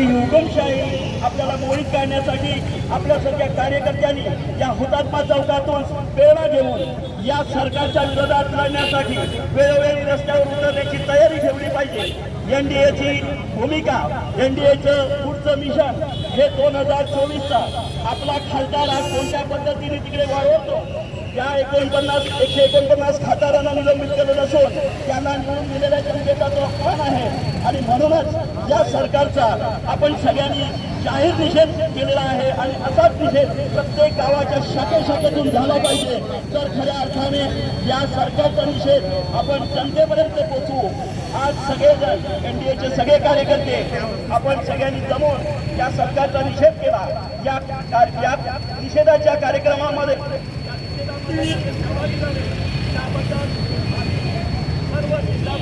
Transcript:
ही हुकुमशाही आपल्याला मोडीत काढण्यासाठी आपल्यासारख्या कार्यकर्त्यांनी या हुतात्मा चौकातून प्रेरणा घेऊन या सरकारच्या विरोधात लढण्यासाठी वेळोवेळी रस्त्यावर उतरण्याची तयारी ठेवली पाहिजे. एन डी एची भूमिका एन डी एचं पुढचं मिशन हे दोन हजार चोवीसचा आपला खासदार आज कोणत्या पद्धतीने तिकडे वाढवतो? या एकोणपन्नास एकशे एकोणपन्नास खासदार त्यांना निवडून दिलेल्या जनतेचा तो अपमान आहे आणि म्हणूनच या सरकारचा आपण सगळ्यांनी जाहीर निषेध केलेला आहे आणि असाच निषेध प्रत्येक गावाच्या शाखेशाखेतून झाला पाहिजे तर खऱ्या अर्थाने या सरकारचा निषेध आपण जनतेपर्यंत पोचवू आज सगळेजण एनडीएचे सगळे कार्यकर्ते आपण सगळ्यांनी जमून या सरकारचा निषेध केला या या निषेधाच्या कार्यक्रमामध्ये Yeah.